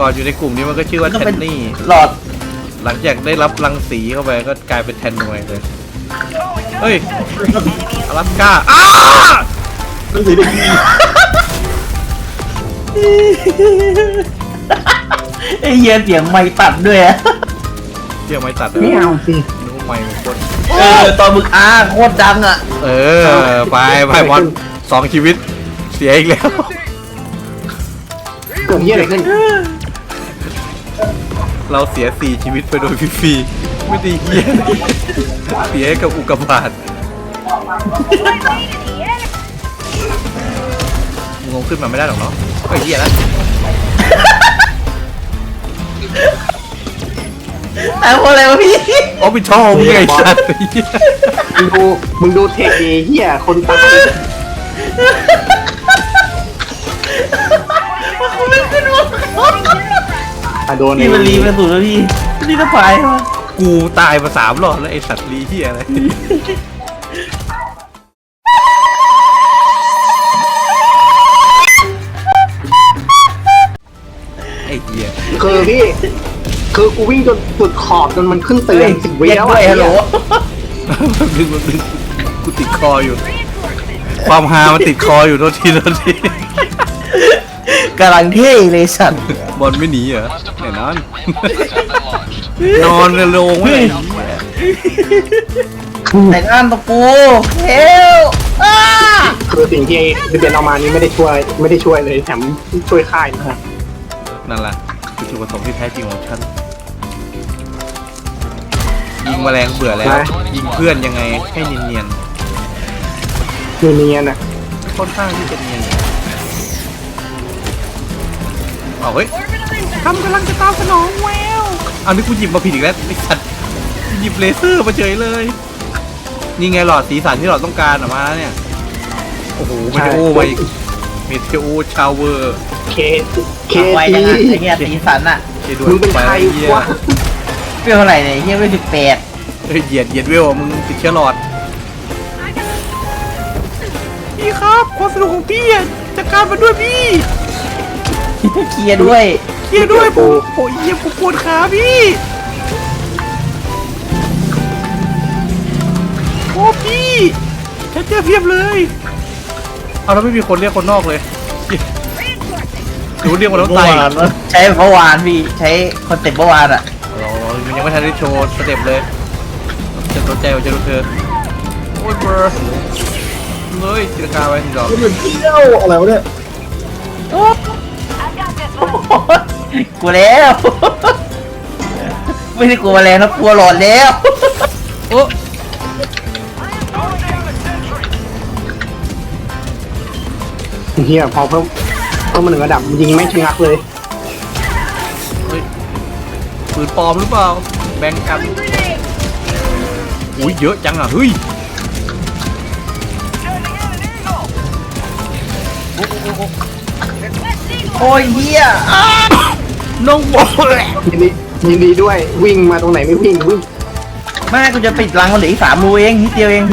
ก่อนอยู่ในกลุ่มนี้มันก็ชื่อว่าก็แทเป็นนนี่ หลอดหลังจากได้รับรังสีเข้าไปก็กลายเป็นแทนนวยเลย เฮ้ยอลัสก้าอ้าต้องสีเด็กดีไอ้เหี้ยเสียงไม่ตัดด้วยอะเที่ยวไม่ตัดไม่เอาสินึกว่าไม่มงคลเออตอนมึงอ้าโคตรดังอะเออ ไปไปบอลสองชีวิตเสียอีกแล้ว เกิดเหี้ยอะไรขึ้น เราเสียสี่ชีวิตไปโดยฟรีๆไม่ได้เหี้ยเสียให้กับอุกกาบาตมึงคงขึ้นมาไม่ได้หรอกเนาะไอ้ยเหี้ยแล้วแต่พออะไรวะพี่อ๋อเป็นช่องมึงไงสัตว์ไอ้เหี้ย มึงดูมึงดูเทคดีเหี้ยคนตาย อะโดนพี่มันรีเป็นสุดแล้วพี่นี่ก็พายมากูตายมาสามรอบแล้วไอ้สัตว์ลีเหี้ยอะไร ไอ้เหี้ยคือพี่ คือกูวิ่งจนสุดขอบจนมันขึ้นเตือนสิบวิเรียกแล้วด้วยอะฮัลโหลมันดึงมันดึงกูติดคออยู่ ความฮามันติดคออยู่โทษทีโทษทีกำลังเท่เลยสัตว์ บอลไม่หนีเหรอแน่นอน นอนในโรงไว้เลยแต่งงานตะปูเฮลอ้าคือสิ่งที่ที่เป็นเอามานี้ไม่ได้ช่วย ไม่ได้ช่วยเลยแถมช่วยค่ายนะฮะนั่นแหละคือจุดประสงค์ที่แท้จริงของฉันยิงแมลงเบื่อแล้ว ยิงเพื่อนยังไงให้เนียนคือเนียนอะๆค่อนข้างที่จะเนียน เอาเฮ้ยทำกำลังจะตามสนองแววเอานี่กูหยิบมาผิดอีกแล้วไอ้สัตว์หยิบเลเซอร์มาเฉยเลย นี่ไงหลอดสีสันที่เราต้องการออกมาแล้วเนี่ย โอ้โหเมเทโอมาอีกเมเทโอชาวเวอร์เคเคไวทีจังอะไอ้เหี้ยตีสันอะเจดวยมึงเป็นไปใครเหี้ยวะเปรี้ยวเท่าไหร่เนี่ยเฮียไม่สิบแปดเฮ้ยเหยียดเหยียดเวลอะมึงติดเชื้อหลอด พี่ครับความสนุกของพี่อะจัดการมาด้วยพี่ เคลียร์ด้วยเคลียร์ด้วยผมโอ้ยเยี่ยผมปวดขาพี่โอ้พี่ฉันเจอเพียบเลยเอาแล้วไม่มีคนเรียกคนนอกเลยหนูเรียกมาแล้วตายใช้เมื่อวานพี่ใช้คอนเซ็ปต์เมื่อวานอะเรามันยังไม่ทันได้โชว์สเต็ปเลยจะตัวใจว่าจะรู้เธอโอ้ยเบอร์เลยจิตรกาไว้ทีดอกมันเหมือนเที่ยวอะไรวะเนี่ย กลัวแล้ว ไม่ได้กลัวแมลงนะกลัวหลอดแล้วโอ้เฮียพอเพิ่มเพิ่มมาหนึ่งระดับยิงไม่ชะงักเลยเฮ้ยปืนปลอมหรือเปล่า แบ่งกันอุ้ยเยอะจังอะเฮ้ยโอ้ ยเฮียอ้าน้องบอลยินดียินดีด้วยวิ่งมาตรงไหนไม่วิ่งวิ่งแม่กูจะปิดรังมันเหลืออีกสามรูเองนิดเดียวเอง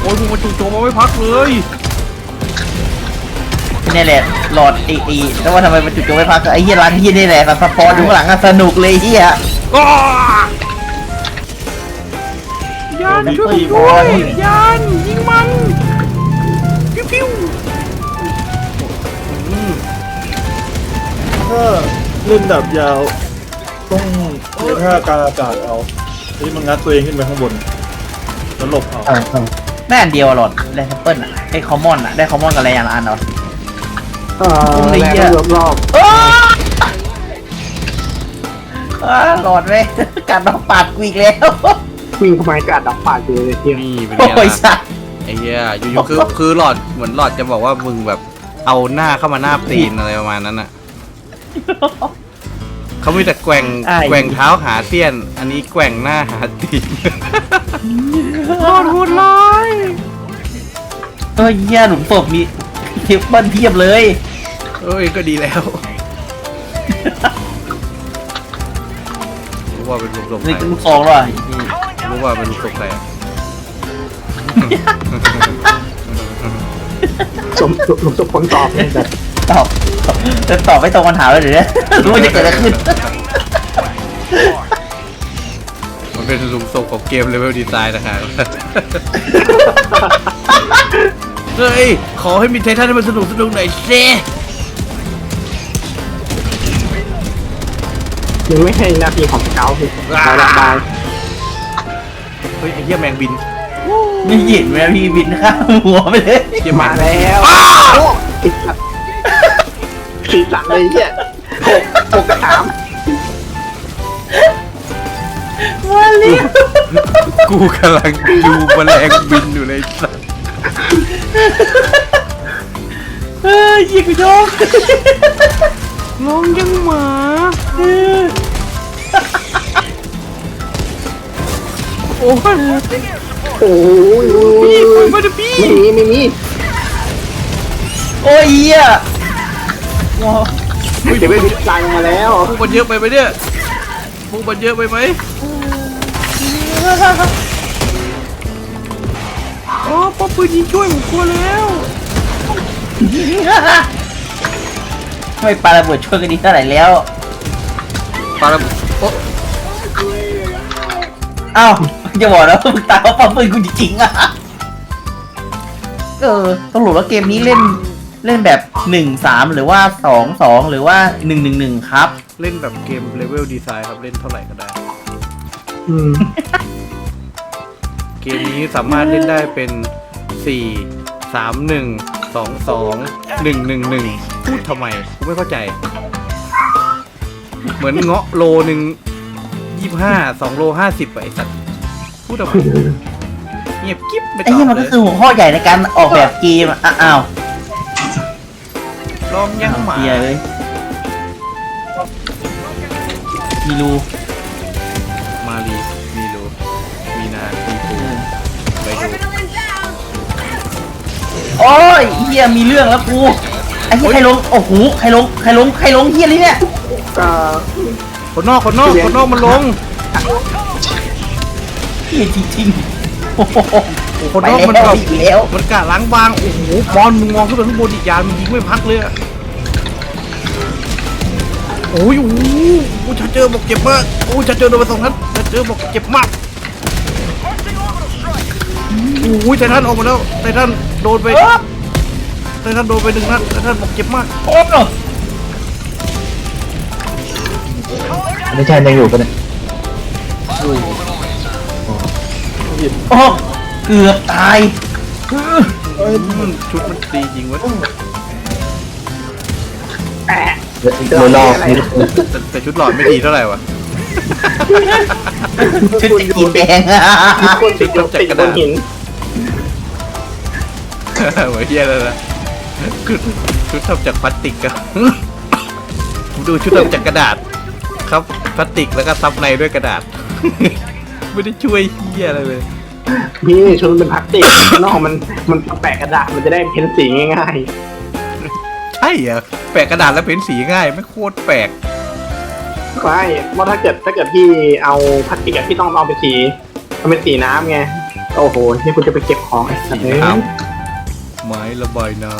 โอ้ยมึงมาจู่โจมมาไม่พักเลยนี่แหละหลอดอีอีแล้วว่าทำไมมันจุดโจมไม่พักไอ้เฮียรังเฮียนี่แหละแบบสปอร์ตอยู่ข้างหลังอะสนุกเลยเฮีย อ้า ยานช่วยผมด้วยยานยิงมันพิ้วพิ้วอืมถ้าเล่นดับยาวต้องเล่นท่ากลางอากาศเอาที่มันงัดตัวเองขึ้นไปข้างบนแล้วหลบเอาได้อันเดียวอะหลอดได้แอปเปิลอะได้คอมมอนอะได้คอมมอนกับอะไรอย่างละอันเนาะเอ่อไอ้แรเหี้ยงรอบรอบอ้าหลอดเว้ยกัดน้องปาดกูอีกแล้วๆ วิ่งเข้ามาก็อัดดับปาดอยู่เลยเที่ยงนี่เป็นโอ้ไงยล่ะสัตว์ไอ้เหี้ยอยู่ๆคือคือหลอดเหมือนหลอดจะบอกว่ามึงแบบเอาหน้าเข้ามาหน้าตีนอะไรประมาณนั้นอะเขามีแต่แกว่งแกว่งเท้าหาเตี้ยน อันนี้แกว่งหน้าหาตีนหลอดโหดร้ายเฮ้ยเฮียหลุมศพมีเทปเปิลเทียบเลยเอ้ยก็ดีแล้วรู้ว่าเป็นลูกศพใคนี่รลูกซองแล้ วอะรู้ว่าเป็นลูกศพใครอะสมสมสมผลตอบเลยแต่ตอบจะตอบไม่ตรงคำถามเลยเดี๋ยวนี้รู้ว่าจะเกิดอะไรขึ้น มันเป็นลุมทรงของเกมเลเวลดีไซน์นะครับเฮ้ย ขอให้มีไททันให้มันสนุกสนุกหน่อยสิมันไม่ใช่หน้าที่ของสเกลคือเราระบาย เฮ้ยไอ้เหี้ยแมงบินไม่เห็นไหมพี่บินข้ามหัวไปเลยเหี้ยแงมาบินแล้วโอ้ติดสัตว์สีสันเลยเนี่ยหกหกกระถามมาเรียกูกำลังดูแมลงบินอยู่เลยสัสเฮ้ยยิงกูโยกร้องยังหมา โอ้ยโอ้ยพี่ปล่อยมาดิพี่ไม่มีไม่มีโอ้ยเหี้ยว้าวเดี๋ยวไม่มีตังมาแล้วพวกมันเยอะไปไหมเนี่ยพวกมันเยอะไปไหมอ๋อป้อมปืนยิงช่วยผมกลัวแล้วไม่ปาระเบิดช่วยกันดีเท่าไหร่แล้วปาระเบิดโอ้เอ้า วจะบอกแล้วมึงตายเพราะปั๊มปืนกูจริงๆอะเออสรุปว่าเกมนี้เล่นเล่นแบบหนึ่งสามหรือว่าสองสองหรือว่าหนึ่งหนึ่งหนึ่งครับ เล่นแบบเกมเลเวลดีไซน์ครับเล่นเท่าไหร่ก็ได้ อืมเกมนี้สามารถเล่นได้เป็น4 3 1 2 2 1 1 1พูดทำไมกูไม่เข้าใจ เหมือนเงาะโลหนึ่งยี่ห้าสองโลห้าสิบไอ้สัตว์ พูดทำไมเงียบกิ๊บไม่ตไอ้อบเหี้ยมันเลก็ยคือหัวข้อใหญ่ในการออกแบบเกมอะอะอ้าวลองยังหมาเฮียเลยมีรูมาลีมีโลมีนามีปูไปดู โอ้ยเฮียมีเรื่องแล้วกูไอ้เฮียใครลงโอ้โหใครลงใครลงใครลงเฮียเลยเนี่ยก็คนนอกคนนอกคนนอกมันลง เฮียจริงๆโอ้โหคนไปนอกมันแล้วแบบอีกแล้ว มันกะล้างบาง โอ้โหบอลมึงมองขึ้นไปข้างบนอีกยานมันยิงไม่พักเลยอะโอ้ยโอ้โหโอ้ยชาเจอบอกเจ็บมาก โอ้ยชาเจอโดนไปสองนัดชาเจอบอกเจ็บมาก โอ้ยไททันออกมาแล้วไททันโดนไปไททันโดนไปหนึ่งนัดไททันบอกเจ็บมาก โอ้โหไม่ใช่ยังอยู่ปะเนี่ย โอ้โหเกือบตายอืมชุดมันดีจริงเว้ยเดี๋ยวรอนี่แต่แต่ชุดหลอดไม่ดีเท่าไหร่วะชุดจะกินแดงมีคนติดอยู่ติดบนหินเหมือนเฮียเลยนะชุดชุดทำจากพลาสติกอะผมดูชุดทำจากกระดาษ ครับพลาสติกแล้วก็ซับในด้วยกระดาษ ไม่ได้ช่วยเฮียอะไรเลย พี่ชุดมันเป็นพลาสติกนอกมันมันแปะกระดาษมันจะได้เพ้นสีง่ายใช่เหรอแปะกระดาษแล้วเพ้นสีง่ายไม่โคตรแปลกๆไม่ว่าถ้าเกิดถ้าเกิดพี่เอาพลาสติกอะพี่ต้องเอาเป็นสีเอาเป็นสีน้ำไงโอ้โหนี่คุณจะไปเก็บของไอ้สัตว์เลยครับไม้ระบายน้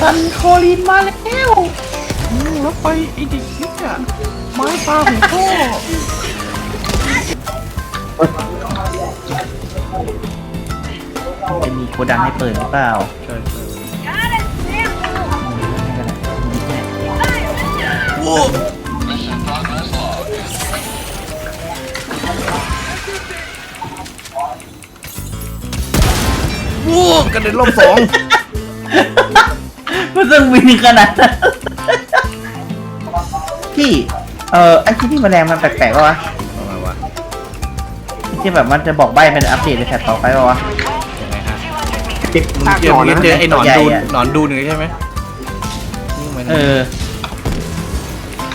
ซันโคลินมาแล้วำอืมแล้วไปอีดิคิดอะ ไม้ปลาของพ่อจะมีโกดังให้เปิดหรือเปล่าใช่ใช่ว้าวกระเด็นรอบสองมันต้องมีขนาดนั้นพี่ เอ่อไอ้ที่นี่แมลงมันแปลกๆป่าวะเอามาวะที่แบบมันจะบอกใบเป็นอัปเดตในแพทต่อไปป่าวะ ยังไงฮะติดมึงภาคเจหนออนมึงนะเจอไอ้หนอนใหญ่ดูนอะหนอนดูนเลยใช่ไหมนี่มันเออ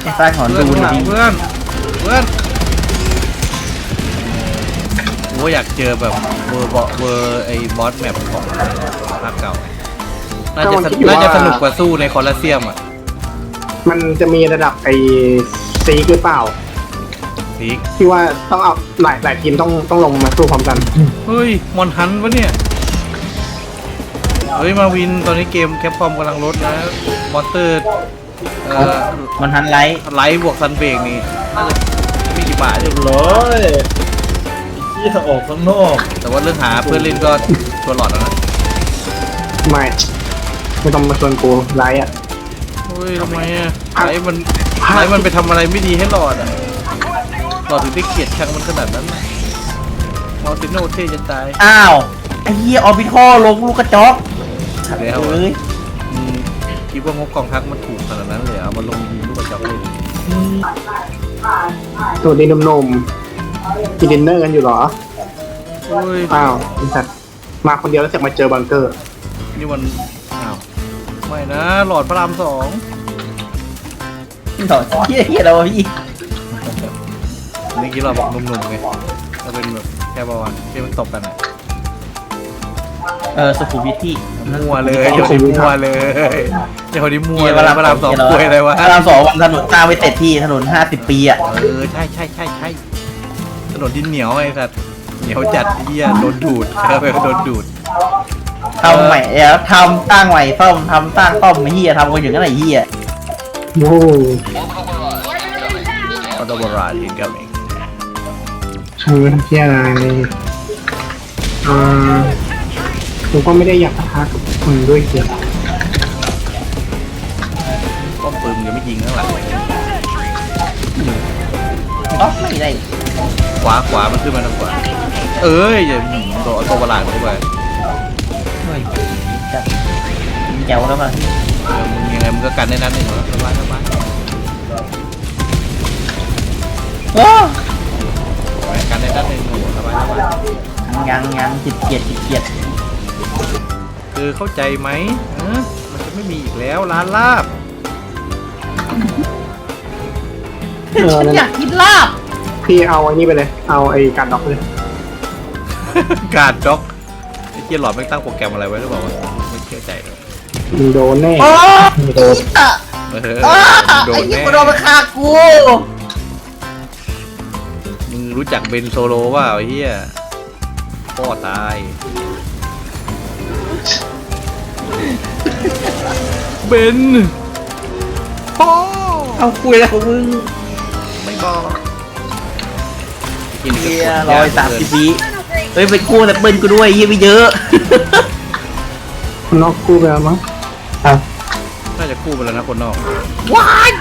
ไอ้ใต้หอนเพื่อนดูข้างหลังดีเพื่อนเพื่อนโอ้อยากเจอแบบเวอร์บอเวอร์ไอ้บอสแมปของภาคเก่าน่าจะสนุกน่าจะสนุกกว่าสู้ในคอลอสเซียมอะมันจะมีระดับไอ้ ซีหรือเปล่าอีกพี่ว่าต้องเอาหลายหลายทีมต้องต้องลงมาสู้พร้อมกัน เฮ้ยมอนฮันวะเนี่ย เฮ้ยมาวินตอนนี้เกมแคปคอมกำลังลดนะมอนเตอร์เอ่อมันทันไลท์ไลท์บวกซันเบรกนี่น่าจะไม่กี่บาทเองร้อยไอ้เหี้ยออกข้างนอก แต่ว่าเรื่องหาเพื่อนเล่นก็ตัวหลอดแล้วนะไม่ไม่ต้องมาชวนกูไลฟ์อะเฮ้ยทำไมอะไลท์มัน ไลท์มันไปทำอะไรไม่ดีให้หลอดอะหลอดถึงได้เกลียดชังมันขนาดนั้นนะมาติโนเท่จะตายอ้าวไอ้เหี้ยออร์บิทอลลงลูกกระจอกแล้วเอ้ยอืมคิดว่างบกองทัพมันถูกขนาดนั้นเลยเหรอเอามาลงยิงลูกกระจอกเลยตัวนี้หนุ่มๆกินดินเนอร์กันอยู่เหรอโอ้ยอ้าวไอ้สัตว์มาคนเดียวแล้วจะมาเจอบังเกอร์ นี่มันอ้าวไม่นะหลอดพระรามสอง ต่อเหี้ยเหี้ยเราพี่นี่กี้เราบอกหนุ่มๆไงเราเป็นแบบแค่ประวันที่มันตบกันอะเออสุขุมวิทพี่มั่วเลยเดี๋ยวนี้มั่วเลยเดี๋ยวนี้มั่วเหี้ยเลยพระรามสองคุยอะไรวะพระรามสองวันถนนสร้างไว้เสร็จที่ถนนห้าสิบปีอะเออใช่ใช่ใช่ใช่ถนนดินเหนียวไอ้สัตว์เหนียวจัดเหี้ยโดนดูดเออไปโดนดูดทำใหม่แล้วทำสร้างใหม่ซ่อมทำสร้างซ่อมไอ้เหี้ยทำกันอย่างนั้นไอ้เหี้ย โอ้ออโตบราดอินกัมเองเชิญที่อะไรอ่าผมก็ไม่ได้อยากปะทะกับคุณด้วยเสียป้อมปืนยังไม่ยิงข้างหลังเลยอ๋อไม่ได้ขวาขวามันขึ้นมาทางขวาเอ้ยอย่าโดนออโตบราดเข้าไปเฮ้ยจัดแจ๋วแล้วมาเออมึงยังไง มึงก็กันได้นัดหนึ่งเหรอสบายสบายโอ้กันได้นัดหนึ่งโอ้โหสบายสบายยังยังจิตเกียดจิตเกียดคือเข้าใจไหมออมันจะไม่มีอีกแล้วร้านลาบฉันอยากกินลาบ พี่เอาไอ้นี่ไปเลย เอาไอ้การด็อกเลย การด็อกไอ้เกียหลอดไม่ตั้งโปรแกรมอะไรไว้หรือเปล่าวะ มึงโดนแน่โอ้โดนอะเอออะโดไอ้นเหี้ยแน่กูโดนมาฆ่ากูมึงรู้จักเบนโซโลว่าไอ้เหี้ยพ่อตาย เบนพ่อเอาคุยแล้วของมึงไม่บอกกินเฮียกับร้อยสามสิบวิเฮ้ยไปกู้แต่เบิ้ลกูด้วยเฮียไปเยอะนอกคู่ไปแล้วมั้งน่าจะ คู่ไปแล้วนะคนนอกว้าย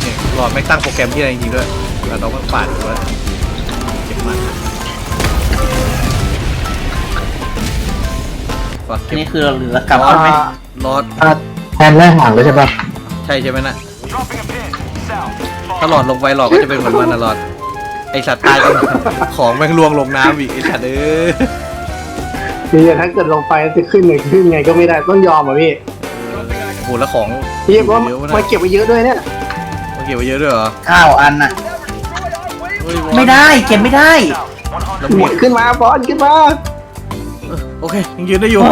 เนี่ยหลอดไม่งตั้งโปรแกรมที่อะไรจริงๆด้วยแต่ต้องมันปาดด้วยเจ็บมากฝากเก็บนี่คือเราเหลือกลับบ้านไหมรอดอะแทนแรกห่างเลยใช่ปะใช่ใช่ไหมนะถ้าหลอดลงไปหลอดก็จะเป็นเหมือนมันนะหลอดไอสัตว์ตายก็ของแม่งลวงลงน้ำอีกไอสัตว์เอ้ยนี่ถ้าเกิดลงไปจะขึ้นไงขึ้นไงก็ไม่ได้ต้องยอมอะพี่ โอ้โหแล้วของพี่เพราะเยอะมันนะเก็บไว้เยอะด้วยเนี่ยมันเก็บไว้เยอะด้วยเหรอข้าวอันน่ะ เฮ้ยบอลไม่ได้เก็บไม่ได้ แล้วหมมีดขึ้นมาบอลขึ้นมาเออโอเคยังยืนได้อยู่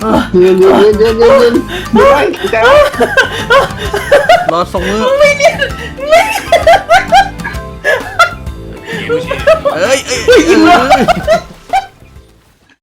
เออยืนยืนยืนยืนยืนยืนยืนใจไหมรอส่งมือเอ้ยเอ้ยเฮ้ยยิงเอ้วะย